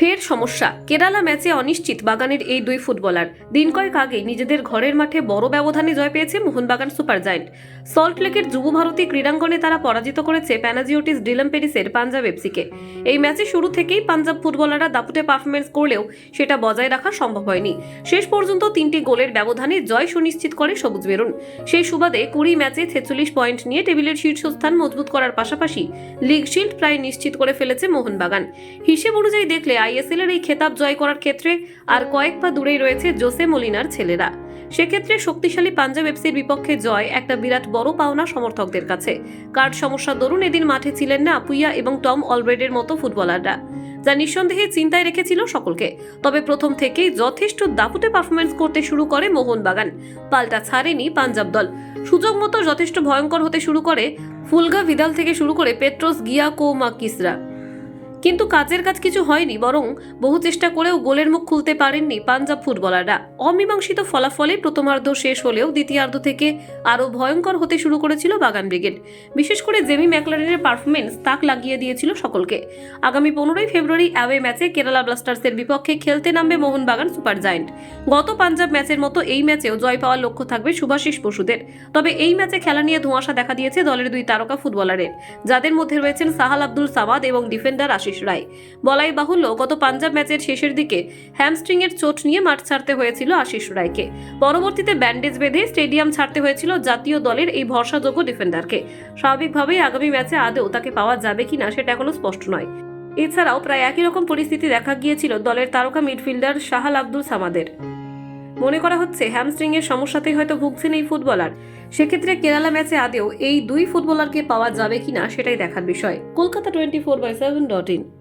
ফের সমস্যা। কেরালা ম্যাচে অনিশ্চিত বাগানের এই দুই ফুটবলার। দিন কয়েক আগে নিজেদের ঘরের মাঠে বড় ব্যবধানে জয় পেয়েছে মোহনবাগান সুপার জায়েন্ট। সল্টলেকের যুব ভারতী ক্রীড়াঙ্গনে তারা পরাজিত করেছে প্যানাজিওটিস ডিলাম পেরিসের পাঞ্জাব এফসিকে। এই ম্যাচে শুরু থেকেই পাঞ্জাব ফুটবলাররা দাপুটে পারফরমেন্স করলেও সেটা বজায় রাখা সম্ভব হয়নি। শেষ পর্যন্ত তিনটি গোলের ব্যবধানে জয় সুনিশ্চিত করে সবুজ বেরুন সেই সুবাদে কুড়ি ম্যাচে ছেচল্লিশ পয়েন্ট নিয়ে টেবিলের শীর্ষস্থান মজবুত করার পাশাপাশি লিগ শিল্ড প্রায় নিশ্চিত করে ফেলেছে মোহনবাগান। হিসেব অনুযায়ী দেখলে আইএসএল এর এই খেতাব জয় করার ক্ষেত্রে আর কয়েক পা দূরেই রয়েছে জোসে মলিনার ছেলেরা। সেক্ষেত্রে শক্তিশালী পাঞ্জাব এফসির বিপক্ষে জয় একটা বিরাট বড় পাওনা সমর্থকদের কাছে। কার্ড সমস্যা দরুন এদিন মাঠে ছিলেন না আপুইয়া এবং টম অলব্রেডের মতো ফুটবলাররা। যা নিঃসন্দেহে চিন্তায় রেখেছিল সকলকে। তবে প্রথম থেকেই যথেষ্ট দাপুটে পারফরমেন্স করতে শুরু করে মোহনবাগান। পাল্টা ছাড়েনি পাঞ্জাব দল। সুযোগ মতো যথেষ্ট ভয়ঙ্কর হতে শুরু করে ফুলগা ভিদাল থেকে শুরু করে পেট্রোস গিয়া কোমাকিসরা কিন্তু কাজের কাজ কিছু হয়নি, বরং বহু চেষ্টা করেও গোলের মুখ খুলতে পারেননি পাঞ্জাব ফুটবলাররা। অমীমাংসিত ফলাফলে প্রথমার্ধ শেষ হলেও দ্বিতীয়ার্ধ থেকে আরও ভয়ঙ্কর হতে শুরু করেছিল বাগান ব্রিগেড। বিশেষ করে জেমি ম্যাকলারেনের পারফরমেন্স তাক লাগিয়ে দিয়েছিল সকলকে। আগামী পনেরোই ফেব্রুয়ারি অ্যাওয়ে ম্যাচে কেরালা ব্লাস্টার্সের বিপক্ষে খেলতে নামবে মোহনবাগান সুপার জায়েন্ট। গত পাঞ্জাব ম্যাচের মতো এই ম্যাচেও জয় পাওয়ার লক্ষ্য থাকবে সুভাশিস বসুদের। তবে এই ম্যাচে খেলা নিয়ে ধোঁয়াশা দেখা দিয়েছে দলের দুই তারকা ফুটবলারের, যাদের মধ্যে রয়েছেন সাহাল আব্দুল সামাদ এবং ডিফেন্ডার আশিস রায়। বলাই বাহুল্য, গত পাঞ্জাব ম্যাচের শেষের দিকে হ্যামস্ট্রিং এর চোট নিয়ে মাঠ ছাড়তে হয়েছিল আশিস রায়কে। পরবর্তীতে ব্যান্ডেজ বেঁধে স্টেডিয়াম ছাড়তে হয়েছিল জাতীয় দলের এই ভরসাযোগ্য ডিফেন্ডারকে। স্বাভাবিকভাবেই আগামী ম্যাচে আদৌ তাকে পাওয়া যাবে কিনা সেটা এখনও স্পষ্ট নয়। এছাড়াও প্রায় একই রকম পরিস্থিতি দেখা গিয়েছিল দলের তারকা মিডফিল্ডার শাহাল আব্দুল সামাদের। মনে করা হচ্ছে হ্যামস্ট্রিং এর সমস্যাতেই হয়তো ভুগছেন এই ফুটবলার। সেক্ষেত্রে কেরালা ম্যাচে আদেও এই দুই ফুটবলারকে পাওয়া যাবে কিনা সেটাই দেখার বিষয়। Kolkata twenty four by seven dot in.